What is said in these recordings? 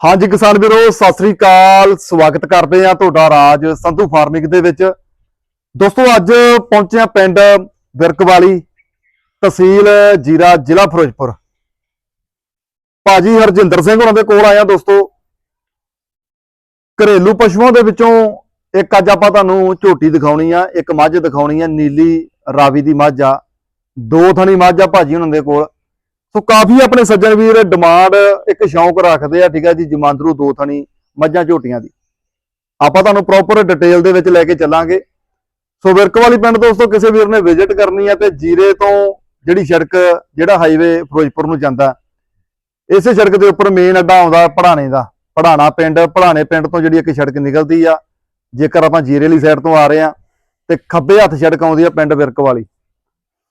ਹਾਂਜੀ ਕਿਸਾਨ ਵੀਰੋ, ਸਤਿ ਸ੍ਰੀ ਅਕਾਲ। ਸਵਾਗਤ ਕਰਦੇ ਆ ਤੁਹਾਡਾ ਰਾਜ ਸੰਧੂ ਫਾਰਮਿੰਗ ਦੇ ਵਿੱਚ। ਦੋਸਤੋ, ਅੱਜ ਪਹੁੰਚੇ ਆ ਪਿੰਡ ਵਿਰਕਵਾਲੀ ਤਹਿਸੀਲ ਜੀਰਾ ਜ਼ਿਲ੍ਹਾ ਫਿਰੋਜ਼ਪੁਰ। ਭਾਜੀ ਹਰਜਿੰਦਰ ਸਿੰਘ ਉਹਨਾਂ ਦੇ ਕੋਲ ਆਇਆ ਦੋਸਤੋ। ਘਰੇਲੂ ਪਸ਼ੂਆਂ ਦੇ ਵਿੱਚੋਂ ਇੱਕ ਅੱਜ ਆਪਾਂ ਤੁਹਾਨੂੰ ਝੋਟੀ ਦਿਖਾਉਣੀ ਆ, ਇੱਕ ਮੱਝ ਦਿਖਾਉਣੀ ਆ, ਨੀਲੀ ਰਾਵੀ ਦੀ ਮੱਝ ਆ। ਦੋ ਥਣੀ ਮੱਝ ਆ ਭਾਜੀ ਉਹਨਾਂ ਦੇ ਕੋਲ। ਸੋ ਕਾਫੀ ਆਪਣੇ ਸੱਜਣ ਵੀਰ ਡਿਮਾਂਡ ਇੱਕ ਸ਼ੌਂਕ ਰੱਖਦੇ ਆ, ਠੀਕ ਆ ਜੀ, ਜਮਾਂਦਰੂ ਦੋ ਥਣੀ, ਮੱਝਾਂ ਝੋਟੀਆਂ ਦੀ। ਆਪਾਂ ਤੁਹਾਨੂੰ ਪ੍ਰੋਪਰ ਡਿਟੇਲ ਦੇ ਵਿੱਚ ਲੈ ਕੇ ਚੱਲਾਂਗੇ। ਸੋ ਵਿਰਕ ਵਾਲੀ ਪਿੰਡ ਦੋਸਤੋ, ਕਿਸੇ ਵੀਰ ਨੇ ਵਿਜ਼ਿਟ ਕਰਨੀ ਆ ਤੇ ਜੀਰੇ ਤੋਂ ਜਿਹੜੀ ਸੜਕ, ਜਿਹੜਾ ਹਾਈਵੇ ਫਿਰੋਜ਼ਪੁਰ ਨੂੰ ਜਾਂਦਾ, ਇਸੇ ਸੜਕ ਦੇ ਉੱਪਰ ਮੇਨ ਅੱਡਾ ਆਉਂਦਾ ਪੜਾਣੇ ਦਾ। ਪੜਾਣਾ ਪਿੰਡ, ਪੜਾਣੇ ਪਿੰਡ ਤੋਂ ਜਿਹੜੀ ਇੱਕ ਸੜਕ ਨਿਕਲਦੀ ਆ, ਜੇਕਰ ਆਪਾਂ ਜੀਰੇ ਵਾਲੀ ਸਾਈਡ ਤੋਂ ਆ ਰਹੇ ਆ, ਤੇ ਖੱਬੇ ਹੱਥ ਸੜਕ ਆਉਂਦੀ ਆ ਪਿੰਡ ਵਿਰਕ ਵਾਲੀ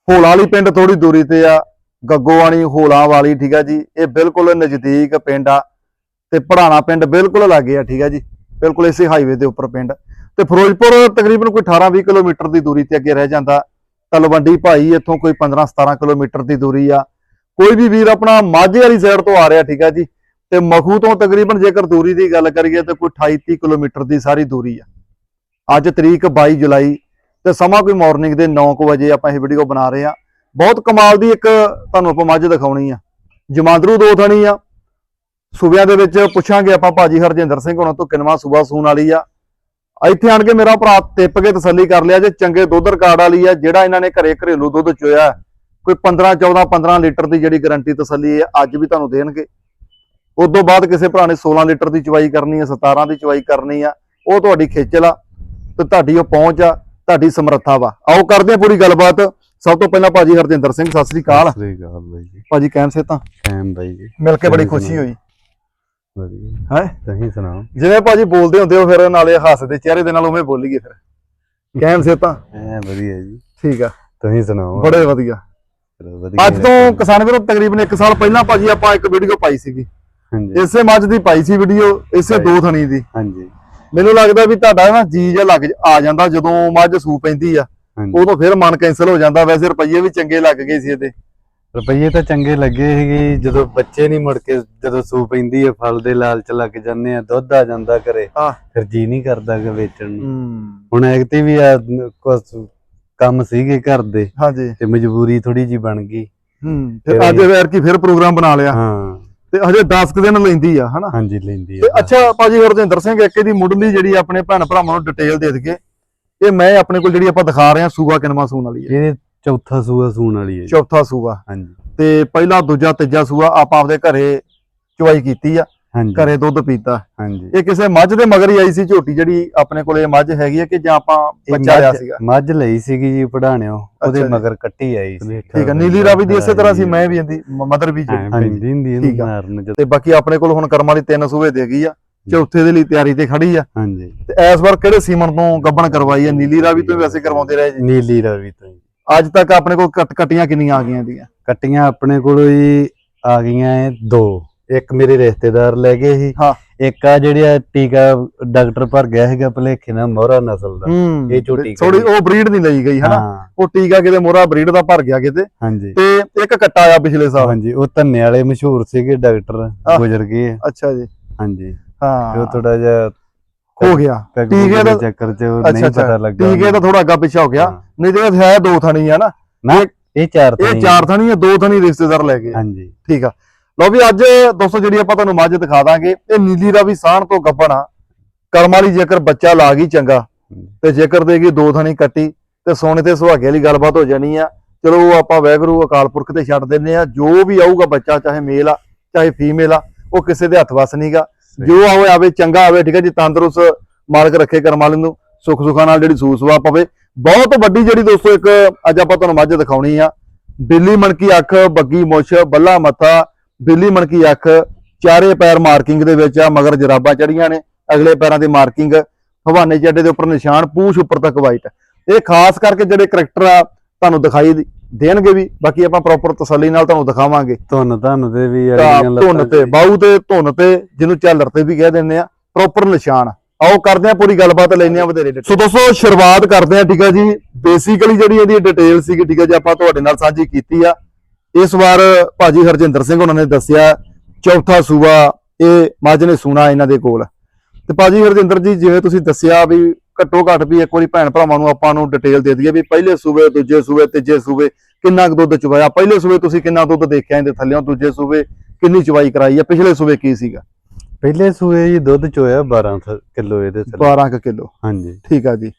ਹੋਲਾ ਵਾਲੀ ਪਿੰਡ ਥੋੜੀ ਦੂਰੀ ਤੇ ਆ ਗੱਗੋਵਾਣੀ ਹੋਲਾਂ ਵਾਲੀ, ਠੀਕ ਆ ਜੀ। ਇਹ ਬਿਲਕੁਲ ਨਜ਼ਦੀਕ ਪਿੰਡ ਆ ਤੇ ਪੜਾਣਾ ਪਿੰਡ ਬਿਲਕੁਲ ਲਾਗੇ ਆ, ਠੀਕ ਆ ਜੀ। ਬਿਲਕੁਲ ਇਸੇ ਹਾਈਵੇ ਦੇ ਉੱਪਰ ਪਿੰਡ। ਤੇ ਫਿਰੋਜ਼ਪੁਰ ਤਕਰੀਬਨ ਕੋਈ 18-20 ਕਿਲੋਮੀਟਰ ਦੀ ਦੂਰੀ ਤੇ ਅੱਗੇ ਰਹਿ ਜਾਂਦਾ। ਤਲਵੰਡੀ ਭਾਈ ਇੱਥੋਂ ਕੋਈ 15-17 ਕਿਲੋਮੀਟਰ ਦੀ ਦੂਰੀ ਆ। ਕੋਈ ਵੀ ਵੀਰ ਆਪਣਾ ਮਾਝੇ ਵਾਲੀ ਸਾਈਡ ਤੋਂ ਆ ਰਿਹਾ, ਠੀਕ ਆ ਜੀ। ਤੇ ਮਖੂ ਤੋਂ ਤਕਰੀਬਨ ਜੇਕਰ ਦੂਰੀ ਦੀ ਗੱਲ ਕਰੀਏ ਤਾਂ ਕੋਈ 28-30 ਕਿਲੋਮੀਟਰ ਦੀ ਸਾਰੀ ਦੂਰੀ ਆ। ਅੱਜ ਤਰੀਕ 22 ਜੁਲਾਈ ਤੇ ਸਮਾਂ ਕੋਈ ਮਾਰਨਿੰਗ ਦੇ 9 ਵਜੇ ਆਪਾਂ ਇਹ ਵੀਡੀਓ ਬਣਾ ਰਹੇ ਆ। ਬਹੁਤ ਕਮਾਲ ਦੀ ਇੱਕ ਤੁਹਾਨੂੰ ਆਪਾਂ ਮੱਝ ਦਿਖਾਉਣੀ ਆ। ਜਮਾਂਦਰੂ ਦੋ ਥਣੀ ਆ। ਸੂਬਿਆਂ ਦੇ ਵਿੱਚ ਪੁੱਛਾਂਗੇ ਆਪਾਂ ਭਾਜੀ ਹਰਜਿੰਦਰ ਸਿੰਘ ਉਹਨਾਂ ਤੋਂ ਕਿੰਨਵਾਂ ਸੂਬਾ ਸੂਣ ਵਾਲੀ ਆ। ਇੱਥੇ ਆਣ ਕੇ ਮੇਰਾ ਭਰਾ ਟਿੱਪ ਕੇ ਤਸੱਲੀ ਕਰ ਲਿਆ ਜੇ, ਚੰਗੇ ਦੁੱਧ ਰਿਕਾਰਡ ਵਾਲੀ ਆ, ਜਿਹੜਾ ਇਹਨਾਂ ਨੇ ਘਰੇ ਘਰੇਲੂ ਦੁੱਧ ਚੋਇਆ। ਕੋਈ 15 14 15 ਲੀਟਰ ਦੀ ਜਿਹੜੀ ਗਾਰੰਟੀ ਤਸੱਲੀ ਹੈ ਅੱਜ ਵੀ ਤੁਹਾਨੂੰ ਦੇਣਗੇ। ਉਸ ਤੋਂ ਬਾਅਦ ਕਿਸੇ ਭਰਾ ਨੇ 16 ਲੀਟਰ ਦੀ ਚਵਾਈ ਕਰਨੀ ਹੈ 17 ਦੀ ਚਵਾਈ ਕਰਨੀ ਆ, ਉਹ ਤੁਹਾਡੀ ਖੇਚਲ ਆ ਤੇ ਤੁਹਾਡੀ ਉਹ ਪਹੁੰਚ ਆ, ਤੁਹਾਡੀ ਸਮਰੱਥਾ ਵਾ। ਆਓ ਕਰਦੇ ਆ ਪੂਰੀ ਗੱਲਬਾਤ। ਸਭ ਤੋਂ ਪਹਿਲਾਂ ਭਾਜੀ ਹਰਜਿੰਦਰ ਸਿੰਘ ਸਤਿ ਸ੍ਰੀ ਅਕਾਲ। ਸ੍ਰੀ ਅਕਾਲ ਬਾਈ ਜੀ। ਭਾਜੀ ਕਹਿਣ ਸੇ ਤਾਂ? ਟਾਈਮ ਬਾਈ ਜੀ। ਮਿਲ ਕੇ ਬੜੀ ਖੁਸ਼ੀ ਹੋਈ। ਵਧੀਆ। ਹੈ? ਤੁਸੀਂ ਸੁਣਾਓ? ਜਿਵੇਂ ਭਾਜੀ ਬੋਲਦੇ ਹੁੰਦੇ ਹੋ ਫਿਰ ਨਾਲੇ ਹੱਸਦੇ ਚਿਹਰੇ ਦੇ ਨਾਲ ਉਵੇਂ ਬੋਲੀਏ ਫਿਰ। ਕਹਿਣ ਸੇ ਤਾਂ? ਐ ਵਧੀਆ ਜੀ। ਠੀਕ ਆ। ਤੁਸੀਂ ਸੁਣਾਓ? ਬੜੇ ਵਧੀਆ। ਅੱਜ ਤੋਂ ਕਿਸਾਨ ਵੀਰੋ ਤਕਰੀਬਨ 1 ਸਾਲ ਪਹਿਲਾਂ ਭਾਜੀ ਆਪਾਂ ਇੱਕ ਵੀਡੀਓ ਪਾਈ ਸੀਗੀ। ਹਾਂਜੀ। ਇਸੇ ਮੱਝ ਦੀ ਪਾਈ ਸੀ ਵੀਡੀਓ ਇਸੇ. ਦੋ ਥਣੀ ਦੀ। ਹਾਂਜੀ। ਮੈਨੂੰ ਲੱਗਦਾ ਵੀ ਤੁਹਾਡਾ ਨਾ ਜੀ ਜਿਹਾ ਲੱਗ ਆ ਜਾਂਦਾ ਜਦੋਂ ਮੱਝ ਸੂ ਪੈਂਦੀ ਆ। ਉਦੋਂ ਫਿਰ ਮਨ ਕੈਨਸਲ ਹੋ ਜਾਂਦਾ ਵੈਸੇ ਰੁਪਈਏ ਵੀ ਚੰਗੇ ਲੱਗ ਗਏ ਸੀ ਇਹਦੇ। ਰੁਪਈਏ ਤਾਂ ਚੰਗੇ ਲੱਗੇ ਸੀਗੇ ਜਦੋਂ ਬੱਚੇ ਨਹੀਂ ਮੁੜ ਕੇ ਜਦੋਂ ਸੂ ਪੈਂਦੀ ਹੈ ਫਲ ਦੇ ਲਾਲਚ ਲੱਗ ਜਾਂਦੇ ਆ ਦੁੱਧ ਆ ਜਾਂਦਾ ਘਰੇ। ਫਿਰ ਜੀ ਨਹੀਂ ਕਰਦਾ ਕਿ ਵੇਚਣ ਨੂੰ। ਹੁਣ ਐਕਟੀ ਵੀ ਆ ਕੰਮ ਸੀਗੇ ਘਰ ਦੇ ਹਾਂਜੀ। ਤੇ ਮਜਬੂਰੀ ਥੋੜੀ ਜੀ ਬਣ ਗਈ। ਹੂੰ ਫਿਰ ਫਿਰ ਅੱਜ ਫੇਰ ਕੀ ਫਿਰ ਪ੍ਰੋਗਰਾਮ ਬਣਾ ਲਿਆ। ਹਾਂ। ਤੇ ਹਜੇ 10 ਕੁ ਦਿਨ ਲੈਂਦੀ ਆ ਹਨਾ? ਹਾਂਜੀ ਲੈਂਦੀ ਤੇ ਆ ਅੱਛਾ ਭਾਜੀ ਹਰਜਿੰਦਰ ਸਿੰਘ ਇੱਕ ਇਹਦੀ ਮੁੱਢਲੀ ਜਿਹੜੀ ਆਪਣੇ ਭੈਣ ਭਰਾਵਾਂ ਨੂੰ ਡਿਟੇਲ ਦੇ ਦਈਏ। ਇਹ ਮੈਂ ਆਪਣੇ ਕੋਲ ਜਿਹੜੀ ਆਪਾਂ ਦਿਖਾ ਰਹੇ ਹਾਂ ਸੂਆ ਕਿਨਵਾ ਸੂਣ ਵਾਲੀ ਹੈ। ਇਹ ਚੌਥਾ ਸੂਆ ਸੂਣ ਵਾਲੀ ਹੈ ਜੀ। ਚੌਥਾ ਸੂਆ। ਹਾਂਜੀ। ਤੇ ਪਹਿਲਾ ਦੂਜਾ ਤੀਜਾ ਸੂਆ ਆਪਾਂ ਆਪਦੇ ਘਰੇ ਚੁਆਈ ਕੀਤੀ ਆ ਹਾਂਜੀ। ਘਰੇ ਦੁੱਧ ਪੀਤਾ। ਹਾਂਜੀ। ਇਹ ਕਿਸੇ ਮੱਝ ਦੇ ਮਗਰ ਹੀ ਆਈ ਸੀ ਝੋਟੀ ਜਿਹੜੀ ਆਪਣੇ ਕੋਲੇ ਮੱਝ ਹੈਗੀ ਹੈ ਕਿ ਜਾਂ ਆਪਾਂ ਇਹ ਬੱਚਾ ਲਿਆ ਮੱਝ- ਸੀਗਾ? ਮੱਝ ਲਈ ਸੀਗੀ ਜੀ ਪੜਾਣਿਓ ਉਹਦੇ ਜੀ। ਮਗਰ ਕੱਟੀ ਆਈ ਸੀ। ਠੀਕ ਹੈ ਨੀਲੀ ਰਾਵੀ ਦੀ ਇਸੇ ਤਰ੍ਹਾਂ ਸੀ ਮੈਂ ਵੀ ਇਹਦੀ ਮਦਰ ਵੀ ਜਿਹੜੀ ਪੈਂਦੀ ਹੁੰਦੀ ਠੀਕ ਇਹਨੂੰ ਆ। ਮਾਰਨ ਜਦ ਤੇ ਬਾਕੀ ਆਪਣੇ ਕੋਲ ਹੁਣ ਕਰਮਾਂ ਦੀ ਤਿੰਨ ਸੂਵੇ ਦੇ ਗਈ ਆ। ਚੌਥੇ ਦੇ ਲਈ ਤਿਆਰੀ ਤੇ ਖੜੀ ਆ। ਹਾਂਜੀ। ਤੇ ਇਸ ਵਾਰ ਕਿਹੜੇ ਸੀਮਨ ਤੋਂ ਗੱਬਣ ਕਰਵਾਈ ਆ? ਨੀਲੀ ਰਾਵੀ ਤੋਂ ਵੈਸੇ ਕਰਵਾਉਂਦੇ ਰਹੇ ਜੀ। ਨੀਲੀ ਰਾਵੀ ਤੋਂ ਜੀ। ਅੱਜ ਤੱਕ ਆਪਣੇ ਕੋਲ ਕੱਟ ਕਟੀਆਂ ਕਿੰਨੀਆਂ ਆ ਗਈਆਂ ਦੀਆਂ ਕੱਟੀਆਂ ਆਪਣੇ ਕੋਲ ਹੀ ਆ ਗਈਆਂ ਐ ਦੋ। ਇੱਕ ਮੇਰੇ ਰਿਸ਼ਤੇਦਾਰ ਲੈ ਗਏ ਸੀ। ਹਾਂ। ਇੱਕ ਆ ਜਿਹੜਾ ਟੀਕਾ ਡਾਕਟਰ ਭਰ ਗਿਆ ਹੈਗਾ ਭਲੇਖੇ ਨਾਲ ਮੋਹਰਾ ਨਸਲ ਦਾ। ਇਹ ਝੋਟੀ ਥੋੜੀ? ਉਹ ਬਰੀਡ ਨਹੀਂ ਲਈ ਗਈ ਹਨਾ? ਉਹ ਟੀਕਾ ਕਿਤੇ ਮੋਰਾ ਬਰੀਡ ਦਾ ਭਰ ਗਿਆ ਕਿਤੇ। ਹਾਂਜੀ। ਤੇ ਇੱਕ ਕੱਟਾ ਆਇਆ ਪਿਛਲੇ ਸਾਲ। ਹਾਂਜੀ ਉਹ ਧੰਨੇ ਵਾਲੇ ਮਸ਼ਹੂਰ ਸੀਗੇ ਡਾਕਟਰ। ਗੁਜ਼ਰ ਗਏ ਆ। ਅੱਛਾ ਜੀ। ਹਾਂਜੀ। ਹਾਂ। ਉਹ ਥੋੜਾ ਜਿਹਾ ਹੋ ਗਿਆ। ਟੀਕੇ ਦੇ ਦਾ- ਚੱਕਰ ਚ ਨਹੀਂ ਪਤਾ ਲੱਗਾ ਟੀਕੇ ਤਾਂ ਥੋੜਾ ਅੱਗਾ ਪਿੱਛਾ ਹੋ ਗਿਆ। ਨਹੀਂ ਤੇ ਇਹ ਹੈ ਦੋ ਥਣੀ ਆ ਨਾ। ਇਹ ਚਾਰ ਇਹ ਥਣੀ ਚਾਰ ਥਣੀ ਆ ਦੋ ਥਣੀ ਰਿਸ਼ਤੇਦਾਰ ਲੈ ਗਏ ਹਾਂਜੀ। ਠੀਕ ਆ। ਲਓ ਵੀ ਅੱਜ ਦੋਸਤੋ ਜਿਹੜੀ ਆਪਾਂ ਤੁਹਾਨੂੰ ਮੱਝ ਦਿਖਾ ਦਾਂਗੇ ਇਹ ਨੀਲੀ ਰਾਵੀ ਸਾਹਣ ਤੋਂ ਗੱਭਣ ਆ। ਕਰਮ ਵਾਲੀ ਜੇਕਰ ਬੱਚਾ ਲਾ ਗਈ ਚੰਗਾ ਤੇ ਜੇਕਰ ਦੇਗੀ ਦੋ ਥਣੀ ਕੱਟੀ ਤੇ ਸੋਨੇ ਤੇ ਸੁਹਾਗੇ ਵਾਲੀ ਗੱਲਬਾਤ ਹੋ ਜਾਣੀ ਆ। ਚਲੋ ਉਹ ਆਪਾਂ ਵੈਗਰੂ ਅਕਾਲ ਪੁਰਖ ਤੇ ਛੱਡ ਦਿੰਨੇ ਆ। ਜੋ ਵੀ ਆਊਗਾ ਬੱਚਾ ਚਾਹੇ ਮੇਲ ਆ ਚਾਹੇ ਫੀਮੇਲ ਆ ਉਹ ਕਿਸੇ ਦੇ ਹੱਥ ਵਸ ਨਹੀਂਗਾ ਜੋ ਆਵੇ ਆਵੇ, ਚੰਗਾ ਆਵੇ, ਠੀਕ ਹੈ ਜੀ, ਤੰਦਰੁਸਤ ਮਾਲਕ ਰੱਖੇ ਕਰਮ ਵਾਲੇ ਨੂੰ, ਸੁੱਖ ਸੁਖਾਂ ਨਾਲ ਜਿਹੜੀ ਸੂਸਵਾ ਪਵੇ। ਬਹੁਤ ਵੱਡੀ ਜਿਹੜੀ ਦੋਸਤੋ ਇੱਕ ਅੱਜ ਆਪਾਂ ਤੁਹਾਨੂੰ ਮੱਝ ਦਿਖਾਉਣੀ ਆ। ਬਿੱਲੀ ਮਣਕੀ ਅੱਖ, ਬੱਗੀ ਮੁੱਛ, ਬੱਲਾ ਮੱਥਾ, ਬਿੱਲੀ ਮਣਕੀ ਅੱਖ, ਚਾਰੇ ਪੈਰ ਮਾਰਕਿੰਗ ਦੇ ਵਿੱਚ ਆ, ਮਗਰ ਜਰਾਬਾਂ ਚੜੀਆਂ ਨੇ, ਅਗਲੇ ਪੈਰਾਂ ਦੀ ਮਾਰਕਿੰਗ ਹਵਾਨੇ ਚੱਡੇ ਦੇ ਉੱਪਰ ਨਿਸ਼ਾਨ, ਪੂਛ ਉੱਪਰ ਤੱਕ ਵਾਈਟ ਇਹ ਖਾਸ ਕਰਕੇ ਜਿਹੜੇ ਕਰੈਕਟਰ ਆ, ਤੁਹਾਨੂੰ ਦਿਖਾਈ ਦੇ- ਦੇਣਗੇ ਵੀ ਬਾਕੀ ਆਪਾਂ ਪ੍ਰੋਪਰ ਤਸੱਲੀ ਨਾਲ ਤੁਹਾਨੂੰ ਦਿਖਾਵਾਂਗੇ। ਧੁੰਨ ਧੁੰਨ ਤੇ ਵੀ ਅੜੀਆਂ ਧੁੰਨ ਤੇ। ਬਾਹੂ ਤੇ ਧੁੰਨ ਤੇ ਜਿਹਨੂੰ ਝਾਲਰ ਤੇ ਵੀ ਕਹਿ ਦਿੰਦੇ ਆ ਪ੍ਰੋਪਰ ਨਿਸ਼ਾਨ। ਆਓ ਕਰਦੇ ਆ ਪੂਰੀ ਗੱਲਬਾਤ ਲੈਣੇ ਆ ਵਧੇਰੇ। ਸੋ ਦੋਸਤੋ ਸ਼ੁਰੂਆਤ ਕਰਦੇ ਆ ਠੀਕ ਆ ਜੀ। ਬੇਸਿਕਲੀ ਜਿਹੜੀ ਇਹਦੀ ਡਿਟੇਲ ਸੀਗੀ ਠੀਕ ਆ ਜੀ ਆਪਾਂ ਤੁਹਾਡੇ ਨਾਲ ਸਾਂਝੀ ਕੀਤੀ ਆ। ਇਸ ਵਾਰ ਭਾਜੀ ਹਰਜਿੰਦਰ ਸਿੰਘ ਉਹਨਾਂ ਨੇ ਦੱਸਿਆ ਚੌਥਾ ਸੂਬਾ ਇਹ ਮੱਝ ਨੇ ਸੂਣਾ ਇਹਨਾਂ ਦੇ ਕੋਲ। ਤੇ ਭਾਜੀ ਹਰਜਿੰਦਰ ਜੀ ਜਿਵੇਂ ਤੁਸੀਂ ਦੱਸਿਆ ਵੀ ਘੱਟੋ ਘੱਟ ਵੀ ਇੱਕ ਵਾਰੀ ਭੈਣ ਭਰਾਵਾਂ ਨੂੰ ਆਪਾਂ ਨੂੰ ਡਿਟੇਲ ਦੇ ਦਈਏ ਵੀ ਪਹਿਲੇ ਸੂਬੇ ਦੂਜੇ ਸੂਬੇ ਤੀਜੇ ਸੂਬੇ ਕਿੰਨਾ ਕੁ ਦੁੱਧ ਚੁਵਾਇਆ ਪਹਿਲੇ ਸੂਬੇ ਤੁਸੀਂ ਕਿੰਨਾ ਦੁੱਧ ਦੇਖਿਆ ਇਹਦੇ ਥੱਲੇੋਂ ਦੂਜੇ ਸੂਬੇ ਕਿੰਨੀ ਚੁਵਾਈ ਕਰਾਈ ਆ ਪਿਛਲੇ ਸੂਬੇ ਕੀ ਸੀਗਾ? ਪਹਿਲੇ ਸੂਏ ਜੀ ਦੁੱਧ ਚੋਇਆ 12 ਕਿਲੋ ਇਹਦੇ ਥੱਲੇ। 12 ਕੁ ਕਿਲੋ। ਹਾਂਜੀ। ਠੀਕ ਆ ਜੀ।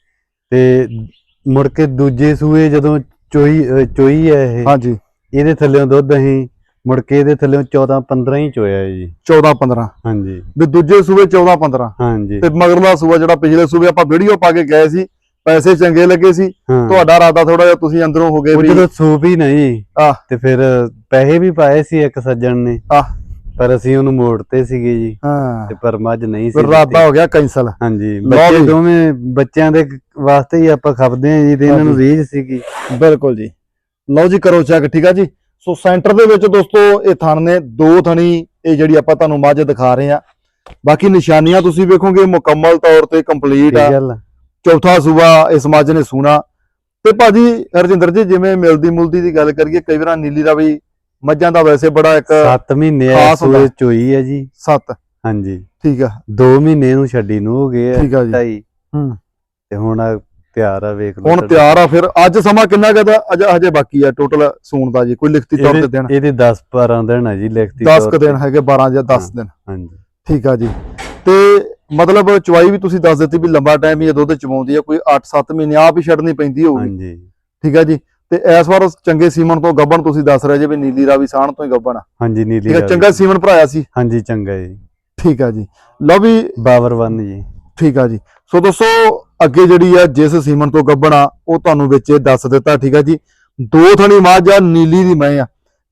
ਤੇ ਮੁੜ ਕੇ ਦੂਜੇ ਸੂਏ ਜਦੋਂ ਚੋਈ ਚੋਈ ਹੈ ਇਹ ਹਾਂਜੀ। ਇਹਦੇ ਥੱਲੇੋਂ ਦੁੱਧ ਅਸੀਂ ਮੁੜ ਕੇ ਇਹਦੇ ਥੱਲੇੋਂ 14 15 ਹੀ ਚੋਇਆ ਹੈ ਜੀ। 14 15 ਹਾਂਜੀ। ਵੀ ਦੂਜੇ ਸੂਬੇ 14 15 ਹਾਂਜੀ। ਤੇ ਮਗਰਲਾ ਸੂਬਾ ਜਿਹੜਾ ਪਿਛਲੇ ਸੂਬੇ ਆਪਾਂ ਵੀਡੀਓ ਪਾ ਕੇ ਗਏ ਸੀ ਪੈਸੇ ਚੰਗੇ ਲੱਗੇ ਸੀ ਤੁਹਾਡਾ ਇਰਾਦਾ ਥੋੜਾ ਜਿਹਾ ਤੁਸੀਂ ਅੰਦਰੋਂ ਹੋ ਗਏ ਵੀ ਜਦੋਂ ਸੂਪ ਹੀ ਨਹੀਂ। ਤੇ ਫਿਰ ਪੈਸੇ ਵੀ ਪਾਏ ਸੀ ਇੱਕ ਸੱਜਣ ਨੇ। ਆਹ। ਪਰ ਅਸੀਂ ਉਹਨੂੰ ਮੋੜਤੇ ਸੀਗੇ ਜੀ। ਹਾਂ। ਤੇ ਪਰ ਮੱਝ ਨਹੀਂ ਸੀ ਦਿੱਤੀ। ਹੋ ਗਿਆ ਕੈਂਸਲ ਹਾਂਜੀ। ਬੱਚੇ। ਦੋਵੇਂ ਬੱਚਿਆਂ ਦੇ ਵਾਸਤੇ ਹੀ ਆਪਾਂ ਖਪਦੇ ਆਂ ਜੀ ਤੇ ਇਹਨਾਂ ਨੂੰ ਰੀਝ ਸੀਗੀ। ਬਿਲਕੁਲ ਜੀ। ਲਓ ਜੀ ਕਰੋ ਚੈੱਕ ਠੀਕ ਆ ਜੀ? ਸੋ ਸੈਂਟਰ ਦੇ ਵਿੱਚ ਦੋਸਤੋ ਇਹ ਥਣ ਨੇ ਦੋ ਥਣੀ ਇਹ ਜਿਹੜੀ ਆਪਾਂ ਤੁਹਾਨੂੰ ਮੱਝ ਦਿਖਾ ਰਹੇ ਆ ਬਾਕੀ ਨਿਸ਼ਾਨੀਆਂ ਤੁਸੀਂ ਵੇਖੋਗੇ ਮੁਕੰਮਲ ਤੌਰ ਤੇ ਕੰਪਲੀਟ ਆ। ਚੌਥਾ ਸੂਬਾ ਇਸ ਮੱਝ ਨੇ ਸੂਣਾ। ਤੇ ਭਾਜੀ ਹਰਜਿੰਦਰ ਜੀ ਜਿਵੇਂ ਮਿਲਦੀ ਮੁਲਦੀ ਦੀ ਗੱਲ ਕਰੀਏ ਕਈ ਵਾਰ ਨੀਲੀ ਦਾ ਵੀ ਮੱਝਾਂ ਦਾ ਵੈਸੇ ਬੜਾ ਇੱਕ ਸੱਤ ਮਹੀਨੇ। ਸੂਏ ਚੋਈ ਹੈ ਜੀ। ਸੱਤ। ਹਾਂਜੀ। ਠੀਕ ਆ। 2 ਮਹੀਨੇ ਨੂੰ ਛੱਡੀ ਨੂੰ ਹੋ ਗਏ ਆ ਠੀਕ ਆ ਜੀ। ਹੂੰ। ਤੇ ਹੁਣ ਤਿਆਰ ਆ ਵੇਖ ਲਓ ਹੁਣ ਤਿਆਰ ਆ ਫਿਰ ਅੱਜ ਸਮਾਂ ਕਿੰਨਾ ਕਦਾ ਅਜੇ ਹਜੇ ਬਾਕੀ ਆ ਟੋਟਲ ਸੂਣ ਦਾ ਜੀ ਕੋਈ ਲਿਖਤੀ ਤੌਰ ਤੇ ਦੇਣ? ਇਹਦੇ 10 12 ਦਿਨ ਆ ਜੀ ਲਿਖਤੀ 10 ਤੌਰ ਕ ਦਿਨ। ਹੈਗੇ 12 ਜਾਂ 10 ਦਿਨ। ਹਾਂਜੀ। ਠੀਕ ਆ ਜੀ। ਤੇ ਮਤਲਬ ਚਵਾਈ ਵੀ ਤੁਸੀਂ ਦੱਸ ਦਿੱਤੀ ਵੀ ਲੰਬਾ ਟਾਈਮ ਹੀ ਇਹ ਦੁੱਧ ਚਵਾਉਂਦੀ ਆ ਕੋਈ 8-7 ਮਹੀਨੇ ਆਪ ਹੀ ਛੱਡਣੀ ਪੈਂਦੀ ਹੋਊਗੀ। ਹਾਂਜੀ। ਠੀਕ ਆ ਜੀ। ਤੇ ਇਸ ਵਾਰ ਚੰਗੇ ਸੀਮਨ ਤੋਂ ਗੱਬਣ ਤੁਸੀਂ ਦੱਸ ਰਹੇ ਜੇ ਵੀ ਨੀਲੀ ਰਾਵੀ ਸਾਣ ਤੋਂ ਹੀ ਗੱਬਣ ਆ। ਹਾਂਜੀ ਨੀਲੀ ਰਾਵੀ। ਚੰਗਾ ਸੀਮਨ ਭਰਾਇਆ ਸੀ। ਹਾਂਜੀ ਚੰਗਾ ਜੀ। ਠੀਕ ਆ ਜੀ। ਲਓ ਵੀ ਬਾਵਰ ਜੀ। ਠੀਕ ਆ ਜੀ। ਸੋ ਦੋਸਤੋ ਅੱਗੇ ਜਿਹੜੀ ਆ, ਜਿਸ ਸੀਮਨ ਤੋਂ ਗੱਬਣ, ਉਹ ਤੁਹਾਨੂੰ ਵਿੱਚ ਦੱਸ ਦਿੱਤਾ, ਠੀਕ ਆ ਜੀ। ਦੋ ਥਣੀ ਮੱਝ ਆ, ਨੀਲੀ ਦੀ ਮੈਂ ਆ।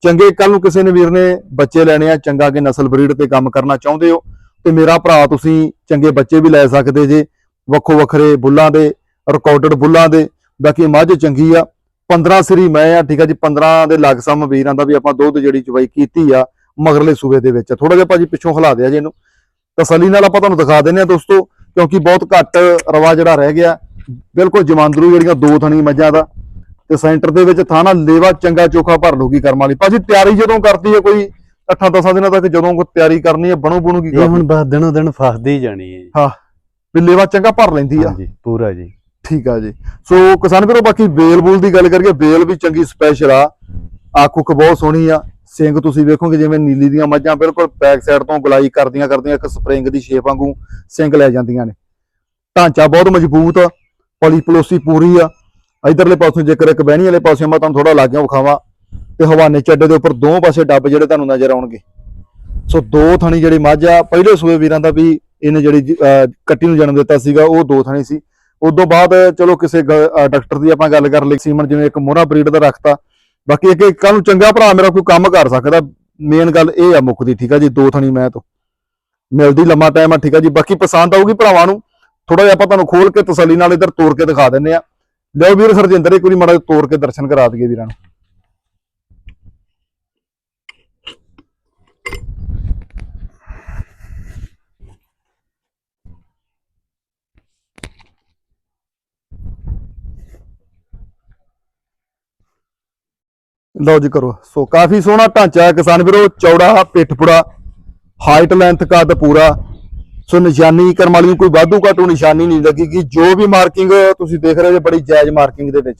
ਚੰਗੇ ਕੱਲ ਨੂੰ ਕਿਸੇ ਨੇ ਵੀਰ ਨੇ ਬੱਚੇ ਲੈਣੇ ਆ, ਚੰਗਾ ਕਿ ਨਸਲ ਬਰੀਡ ਤੇ ਕੰਮ ਕਰਨਾ ਚਾਹੁੰਦੇ ਹੋ, ਤੇ ਮੇਰਾ ਭਰਾ ਤੁਸੀਂ ਚੰਗੇ ਬੱਚੇ ਵੀ ਲੈ ਸਕਦੇ ਜੇ ਵੱਖੋ ਵੱਖਰੇ ਬੁੱਲਾਂ ਦੇ ਰਿਕਾਰਡਡ ਬੁੱਲਾਂ ਦੇ, ਬਾਕੀ ਮੱਝ ਚੰਗੀ ਆ। 15 ਸਰੀ ਮੈਂ ਆ, ਠੀਕ ਆ ਜੀ 15 ਦੇ ਲਗਸਮ ਵੀਰਾਂ ਦਾ ਵੀ ਆਪਾਂ ਦੁੱਧ ਜਿਹੜੀ ਚਵਾਈ ਕੀਤੀ ਆ, ਮਗਰਲੇ ਸੂਬੇ ਦੇ ਵਿੱਚ। ਥੋੜਾ ਜਿਹਾ ਭਾਜੀ ਪਿੱਛੋਂ ਹਿਲਾ ਦਿਆ ਜੀ ਇਹਨੂੰ। ਤਸੱਲੀ ਨਾਲ ਆਪਾਂ ਤੁਹਾਨੂੰ ਦਿਖਾ ਦਿੰਨੇ ਆ ਦੋਸਤੋ ਕਿਉਂਕਿ ਬਹੁਤ ਘੱਟ ਰਵਾ ਜਿਹੜਾ ਰਹਿ ਗਿਆ। ਬਿਲਕੁਲ ਜਮਾਂਦਰੂ ਜਿਹੜੀਆਂ ਦੋ ਥਣੀ ਮੱਝਾਂ ਦਾ। ਤੇ ਸੈਂਟਰ ਦੇ ਵਿੱਚ ਥਾਣਾ ਲੇਵਾ ਚੰਗਾ ਚੋਖਾ ਭਰ ਲੂਗੀ ਕਰਮ ਵਾਲੀ। ਭਾਜੀ ਤਿਆਰੀ ਜਦੋਂ ਕਰਦੀ ਹੈ ਕੋਈ? 8-10 ਦਿਨਾਂ ਤੱਕ ਜਦੋਂ ਕੋਈ ਤਿਆਰੀ ਕਰਨੀ ਹੈ ਬਣੂ ਬਣੂ ਕੀ ਇਹ ਹੁਣ ਬਸ ਦਿਨੋਂ ਦਿਨ ਫਸਦੀ ਹੀ ਜਾਣੀ ਹੈ ਜੀ। ਵੀ ਲੇਵਾ ਚੰਗਾ ਭਰ ਲੈਂਦੀ ਆ। ਹਾਂਜੀ ਪੂਰਾ ਜੀ। ਠੀਕ ਆ ਜੀ। ਸੋ ਕਿਸਾਨ ਵੀਰੋ ਬਾਕੀ ਬੇਲ ਬੂਲ ਦੀ ਗੱਲ ਕਰੀਏ ਬੇਲ ਵੀ ਚੰਗੀ ਸਪੈਸ਼ਲ ਆ। ਆਕੁਕ ਬਹੁਤ ਸੋਹਣੀ ਆ। ਸਿੰਗ ਤੁਸੀਂ ਵੇਖੋਗੇ ਜਿਵੇਂ ਨੀਲੀ ਦੀਆਂ ਮੱਝਾਂ ਬਿਲਕੁਲ ਬੈਕ ਸਾਈਡ ਤੋਂ ਗੁਲਾਈ ਕਰਦੀਆਂ ਕਰਦੀਆਂ ਇੱਕ ਸਪਰਿੰਗ ਦੀ ਸ਼ੇਪ ਵਾਂਗੂ ਸਿੰਗ ਲੈ ਜਾਂਦੀਆਂ ਨੇ। ਢਾਂਚਾ ਬਹੁਤ ਮਜ਼ਬੂਤ ਆ, ਪਲੀ ਪਲੋਸੀ ਪੂਰੀ ਆ। ਇਧਰਲੇ ਪਾਸੋਂ ਜੇਕਰ ਇੱਕ ਬਹਿਣੀ ਵਾਲੇ ਪਾਸੇ ਮੈਂ ਤੁਹਾਨੂੰ ਥੋੜਾ ਲਾਗਿਆ ਵਿਖਾਵਾਂ ਤੇ ਹਵਾਨੇ ਚੱਡੇ ਦੇ ਉੱਪਰ ਦੋ ਪਾਸੇ ਡੱਬ ਜਿਹੜੇ ਤੁਹਾਨੂੰ ਨਜ਼ਰ ਆਉਣਗੇ। ਸੋ ਦੋ ਥਣੀ ਜਿਹੜੀ ਮੱਝ ਆ, ਪਹਿਲੇ ਸੂਏ ਵੀਰਾਂ ਦਾ ਵੀ ਇਹਨੇ ਜਿਹੜੀ ਕੱਟੀ ਨੂੰ ਜਨਮ ਦਿੱਤਾ ਸੀਗਾ, ਉਹ ਦੋ ਥਣੀ ਸੀ। ਉਦੋਂ ਬਾਅਦ ਚਲੋ ਕਿਸੇ ਡਾਕਟਰ ਦੀ ਆਪਾਂ ਗੱਲ ਕਰ ਲਈ। ਸੀਮਨ ਜਿਵੇਂ ਇੱਕ ਮੋਹਰਾ ਬਰੀਡ ਦਾ ਰੱਖਤਾ ਬਾਕੀ ਅੱਗੇ ਕੱਲ ਨੂੰ ਚੰਗਾ ਭਰਾ ਮੇਰਾ ਕੋਈ ਕੰਮ ਕਰ ਸਕਦਾ। ਮੇਨ ਗੱਲ ਇਹ ਆ ਮੁੱਖ ਦੀ, ਠੀਕ ਆ ਜੀ? ਦੋ ਥਣੀ ਮੈਂ ਤੋਂ। ਮਿਲਦੀ ਲੰਮਾ ਟਾਈਮ ਆ, ਠੀਕ ਆ ਜੀ? ਬਾਕੀ ਪਸੰਦ ਆਊਗੀ ਭਰਾਵਾਂ ਨੂੰ। ਥੋੜਾ ਜਿਹਾ ਆਪਾਂ ਤੁਹਾਨੂੰ ਖੋਲ ਕੇ ਤਸੱਲੀ ਨਾਲ ਇੱਧਰ ਤੋੜ ਕੇ ਦਿਖਾ ਦਿੰਨੇ ਆ। ਲਓ ਵੀਰ ਸਰਜਿੰਦਰ, ਇੱਕ ਵਾਰੀ ਮਾੜਾ ਜਿਹਾ ਤੋੜ ਕੇ ਦਰਸ਼ਨ ਕਰਾ ਦਈਏ ਵੀਰਾਂ ਨੂੰ। ਲਓ ਜੀ ਕਰੋ। ਸੋ ਕਾਫੀ ਸੋਹਣਾ ਢਾਂਚਾ ਹੈ ਕਿਸਾਨ ਵੀਰੋ, ਚੌੜਾ ਪਿੱਠਪੁੜਾ ਹਾਈਟ ਲੈਂਥ ਕੱਦ ਪੂਰਾ। ਸੋ ਨਿਸ਼ਾਨੀ ਕਰਨ ਵਾਲੀ ਕੋਈ ਵਾਧੂ ਘਾਟੂ ਨਿਸ਼ਾਨੀ ਨਹੀਂ ਲੱਗੇਗੀ। ਜੋ ਵੀ ਮਾਰਕਿੰਗ ਤੁਸੀਂ ਦੇਖ ਰਹੇ ਹੋ ਬੜੀ ਜਾਇਜ਼ ਮਾਰਕਿੰਗ ਦੇ ਵਿੱਚ।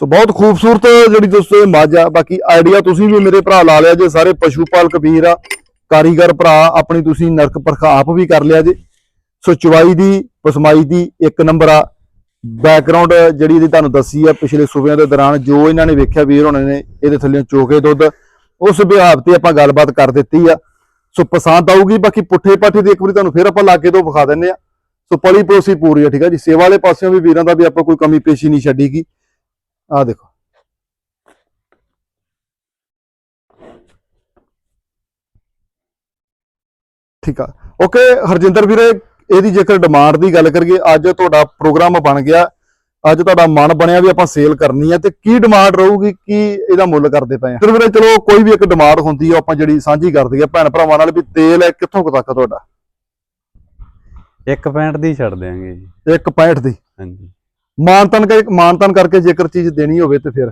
ਸੋ ਬਹੁਤ ਖੂਬਸੂਰਤ ਜਿਹੜੀ ਦੋਸਤੋ ਇਹ ਮੱਝ ਆ। ਬਾਕੀ ਆਈਡੀਆ ਤੁਸੀਂ ਵੀ ਮੇਰੇ ਭਰਾ ਲਾ ਲਿਆ ਜੇ, ਸਾਰੇ ਪਸ਼ੂ ਪਾਲਕ ਵੀਰ ਆ, ਕਾਰੀਗਰ ਭਰਾ, ਆਪਣੀ ਤੁਸੀਂ ਨਰਕ ਪਰਖਾ ਆਪ ਵੀ ਕਰ ਲਿਆ ਜੇ। ਸੋ ਚਵਾਈ ਦੀ, ਪਸਮਾਈ ਦੀ ਇੱਕ ਨੰਬਰ ਆ। ਬੈਕਗ੍ਰਾਉਂਡ ਜਿਹੜੀ ਇਹਦੀ ਤੁਹਾਨੂੰ ਦੱਸੀ ਆ ਪਿਛਲੇ ਸੂਬਿਆਂ ਦੇ ਦੌਰਾਨ, ਜੋ ਇਹਨਾਂ ਨੇ ਵੇਖਿਆ ਵੀਰ ਹੋਣਾ ਨੇ, ਇਹਦੇ ਥੱਲੇ ਚੋਕੇ ਦੁੱਧ। ਉਸ ਵਿਹਾਰ ਤੇ ਆਪਾਂ ਗੱਲਬਾਤ ਕਰ ਦਿੱਤੀ ਆ। ਸੋ ਪਸੰਦ ਆਊਗੀ, ਬਾਕੀ ਪੁੱਠੇ ਪਾਠੇ ਦੀ ਇੱਕ ਵਾਰੀ ਤੁਹਾਨੂੰ ਫਿਰ ਆਪਾਂ ਲਾਗੇ ਤੋਂ ਵਿਖਾ ਦਿੰਨੇ ਆ। ਸੋ ਪਲੀ ਪੋਸੀ ਪੂਰੀ ਆ, ਠੀਕ ਆ ਜੀ। ਸੇਵਾ ਵਾਲੇ ਪਾਸਿਓਂ ਵੀ ਵੀਰਾਂ ਦਾ ਵੀ ਆਪਾਂ ਕੋਈ ਕਮੀ ਪੇਸ਼ੀ ਨਹੀਂ ਛੱਡੀਗੀ। ਆ ਦੇਖੋ। ਠੀਕ ਆ। ਓਕੇ, ਹਰਜਿੰਦਰ ਵੀਰੇ ਇਹਦੀ ਜੇਕਰ ਡਿਮਾਂਡ ਦੀ ਗੱਲ ਕਰੀਏ ਅੱਜ ਤੁਹਾਡਾ ਪ੍ਰੋਗਰਾਮ ਬਣ ਗਿਆ ਅੱਜ ਤੁਹਾਡਾ ਮਨ ਬਣਿਆ ਵੀ ਆਪਾਂ ਸੇਲ ਕਰਨੀ ਹੈ ਤੇ ਕੀ ਡਿਮਾਂਡ ਰਹੂਗੀ ਕੀ ਇਹਦਾ ਮੁੱਲ ਕਰਦੇ ਪਏ ਆ? ਫਿਰ ਵੀਰੇ ਚਲੋ ਕੋਈ ਵੀ ਇੱਕ ਡਿਮਾਂਡ ਹੁੰਦੀ ਆ ਆਪਾਂ ਜਿਹੜੀ ਸਾਂਝੀ ਕਰਦੇ ਆ ਭੈਣ ਭਰਾਵਾਂ ਨਾਲ ਵੀ ਤੇਲ ਹੈ ਕਿੱਥੋਂ ਕੁ ਤੱਕ ਤੁਹਾਡਾ? ਇੱਕ ਪੈਂਟ ਦੀ ਛੱਡ ਦਿਆਂਗੇ ਜੀ। 165 ਦੀ? ਹਾਂਜੀ। ਮਾਨਤਨ ਕਰ ਮਾਨਤਨ ਕਰਕੇ ਜੇਕਰ ਚੀਜ਼ ਦੇਣੀ ਹੋਵੇ ਤੇ ਫਿਰ?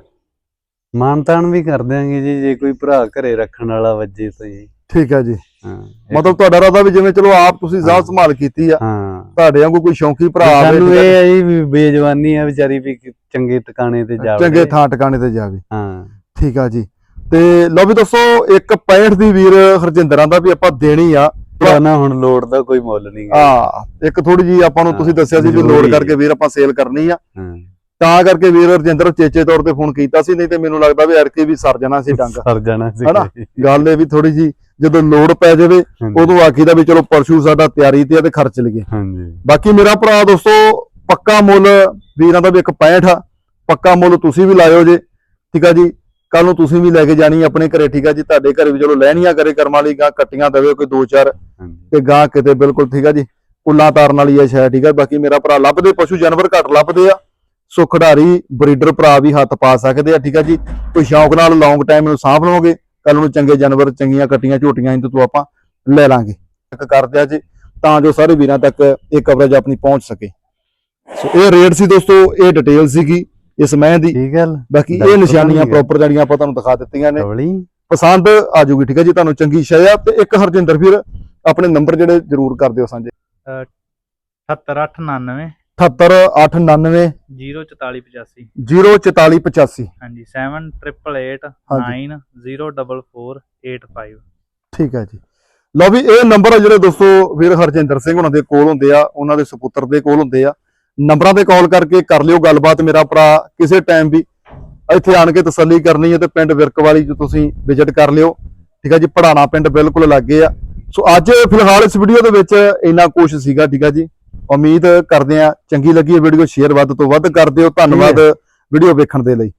ਮਾਨਤਾਨ ਵੀ ਕਰ ਦਿਆਂਗੇ ਜੀ ਜੇ ਕੋਈ ਭਰਾ ਘਰੇ ਰੱਖਣ ਵਾਲਾ ਵੱਜੇ ਤਾਂ ਜੀ। ਠੀਕ ਹੈ ਜੀ। ਮਤਲਬ ਤੁਹਾਡਾ ਰਾਦਾ ਵੀ ਜਿਵੇਂ ਚਲੋ ਆਪ ਤੁਸੀਂ ਹਾਂ। ਸੰਭਾਲ ਕੀਤੀ ਆ ਹਾਂ। ਤੁਹਾਡੇ ਵਾਂਗੂ ਕੋਈ ਸ਼ੌਂਕੀ ਭਰਾ ਆਵੇ ਸਾਨੂੰ ਇਹ ਹੈ, ਹੈ ਜੀ ਵੀ ਬੇਜਵਾਨੀ ਆ ਵਿਚਾਰੀ ਵੀ ਚੰਗੇ ਟਿਕਾਣੇ ਤੇ ਜਾਵੇ। ਚੰਗੇ ਥਾਂ ਟਿਕਾਣੇ ਤੇ ਜਾਵੇ। ਹਾਂ। ਠੀਕ ਆ ਜੀ। ਤੇ ਲਓ ਵੀ ਦੱਸੋ ਇੱਕ 65 ਦੀ ਵੀਰ ਹਰਜਿੰਦਰਾਂ ਦਾ ਵੀ ਆਪਾਂ ਦੇਣੀ ਆ। ਨਾ ਹੁਣ ਲੋੜ ਦਾ ਕੋਈ ਮੁੱਲ ਨਹੀਂ ਆ ਇੱਕ ਥੋੜੀ ਜੀ ਆਪਾਂ ਨੂੰ ਹਾਂ, ਤੁਸੀਂ ਦੱਸਿਆ ਸੀ ਵੀ ਲੋਡ ਹੈ। ਕਰਕੇ ਵੀਰ ਆਪਾਂ ਸੇਲ ਕਰਨੀ ਆ। ਹਾਂ। ਤਾਂ ਕਰਕੇ ਵੀਰ ਹਰਜਿੰਦਰ ਚੇਚੇ ਤੌਰ ਤੇ ਫੋਨ ਕੀਤਾ ਸੀ ਨਹੀਂ ਤੇ ਮੈਨੂੰ ਲੱਗਦਾ ਵੀ ਐਰਕੇ ਵੀ ਸਰ ਜਾਣਾ ਸੀ ਡੰਗ। ਸਰ ਜਾਣਾ ਸੀ ਹਨਾ? ਗੱਲ ਇਹ ਵੀ ਥੋੜੀ ਜੀ ਜਦੋਂ ਲੋਡ ਪੈ ਜਾਵੇ ਉਦੋਂ ਆਖੀਦਾ ਵੀ ਚਲੋ ਪਰਸ਼ੂ ਸਾਡਾ ਤਿਆਰੀ ਤੇ ਆ ਤੇ ਖਰਚ ਲਈਏ। ਹਾਂਜੀ। ਬਾਕੀ ਮੇਰਾ ਭਰਾ ਦੋਸਤੋ ਪੱਕਾ ਮੁੱਲ ਵੀਰਾਂ ਦਾ ਵੀ ਇੱਕ 65 ਆ। ਪੱਕਾ ਮੁੱਲ ਤੁਸੀਂ ਵੀ ਲਾਇਓ ਜੇ ਠੀਕ ਆ ਜੀ? ਕੱਲ ਨੂੰ ਤੁਸੀਂ ਵੀ ਲੈ ਕੇ ਜਾਣੀ ਆਪਣੇ ਘਰੇ ਠੀਕ ਆ ਜੀ? ਤੁਹਾਡੇ ਘਰੇ ਵੀ ਚਲੋ ਲੈਣੀਆਂ ਕਰੇ ਕਰਮਾਂ ਲਈ ਗਾਂ ਕੱਟੀਆਂ ਦੇਵੇ ਕੋਈ ਦੋ ਚਾਰ ਤੇ ਗਾਂ ਕਿਤੇ ਬਿਲਕੁਲ ਠੀਕ ਆ ਜੀ? ਕੁੱਲਾਂ ਤਾਰਨ ਵਾਲੀ ਆ ਸ਼ਾਇਦ ਠੀਕ ਆ? ਬਾਕੀ ਮੇਰਾ ਭਰਾ ਲੱਭਦੇ ਪਸ਼ੂ ਜਾਨਵਰ ਘੱਟ ਲੱਭਦੇ ਆ। ਸੋ ਖਿਡਾਰੀ ਬਰੀਡਰ ਭਰਾ ਵੀ ਹੱਥ ਪਾ ਸਕਦੇ ਆ ਠੀਕ ਆ ਜੀ? ਕੋਈ ਸ਼ੌਂਕ ਨਾਲ ਲੌਂਗ ਟਾਈਮ ਨੂੰ ਸਾਂਭ ਲਓਗੇ ਕੱਲ ਨੂੰ ਚੰਗੇ ਜਾਨਵਰ ਚੰਗੀਆਂ ਕੱਟੀਆਂ ਝੋਟੀਆਂ ਇਹਨਾਂ ਤੋਂ ਆਪਾਂ ਲੈ ਲਾਂਗੇ। ਇੱਕ ਕਰਦੇ ਆ ਜੀ ਤਾਂ ਜੋ ਸਾਰੇ ਵੀਰਾਂ ਤੱਕ ਇਹ ਕਵਰੇਜ ਆਪਣੀ ਪਹੁੰਚ ਸਕੇ। ਸੋ ਇਹ ਰੇਟ ਸੀ ਦੋਸਤੋ ਇਹ ਡਿਟੇਲ ਸੀਗੀ ਇਸ ਮੈਂ ਦੀ। ਠੀਕ ਗੱਲ? ਬਾਕੀ ਇਹ ਨਿਸ਼ਾਨੀਆਂ ਪ੍ਰੋਪਰ ਜਿਹੜੀਆਂ ਆਪਾਂ ਤੁਹਾਨੂੰ ਦਿਖਾ ਦਿੱਤੀਆਂ ਨੇ। ਪਸੰਦ ਆ ਜਾਊਗੀ ਠੀਕ ਹੈ ਜੀ? ਤੁਹਾਨੂੰ ਚੰਗੀ ਸ਼ੈ ਆ। ਤੇ ਇੱਕ ਹਰਜਿੰਦਰ ਵੀਰ ਆਪਣੇ ਨੰਬਰ ਜਿਹੜੇ ਜ਼ਰੂਰ ਕਰ ਦਿਓ ਸਾਂਝੇ। 78899 78899 04485 04485 ਹਾਂਜੀ 7888 904485 ਠੀਕ ਹੈ ਜੀ। ਲਓ ਵੀ ਇਹ ਨੰਬਰ ਆ ਜਿਹੜੇ ਦੋਸਤੋ ਵੀਰ ਹਰਜਿੰਦਰ ਸਿੰਘ ਉਹਨਾਂ ਦੇ ਕੋਲ ਹੁੰਦੇ ਆ ਉਹਨਾਂ ਦੇ ਸੁਪੁੱਤਰ ਦੇ ਕੋਲ ਹੁੰਦੇ ਆ। ਨੰਬਰਾਂ ਤੇ ਕਾਲ ਕਰਕੇ ਕਰ ਲਿਓ ਗੱਲਬਾਤ ਮੇਰਾ ਭਰਾ ਕਿਸੇ ਟਾਈਮ ਵੀ ਇੱਥੇ ਆਣ ਕੇ ਤਸੱਲੀ ਕਰਨੀ ਹੈ ਤੇ ਪਿੰਡ ਵਿਰਕ ਵਾਲੀ ਚ ਤੁਸੀਂ ਵਿਜ਼ਿਟ ਕਰ ਲਿਓ। ਠੀਕ ਹੈ ਜੀ ਪੜਾਣਾ ਪਿੰਡ ਬਿਲਕੁਲ ਲੱਗੇ ਆ। ਸੋ ਅੱਜ ਫਿਲਹਾਲ ਇਸ ਵੀਡੀਓ ਦੇ ਵਿੱਚ ਇੰਨਾ ਕੁਝ ਸੀਗਾ ਠੀਕ ਹੈ ਜੀ। ਉਮੀਦ ਕਰਦੇ ਆ ਚੰਗੀ ਲੱਗੀ ਵੀਡੀਓ ਸ਼ੇਅਰ ਵੱਧ ਤੋਂ ਵੱਧ ਕਰ ਦਿਓ। ਧੰਨਵਾਦ ਵੀਡੀਓ ਵੇਖਣ ਦੇ ਲਈ।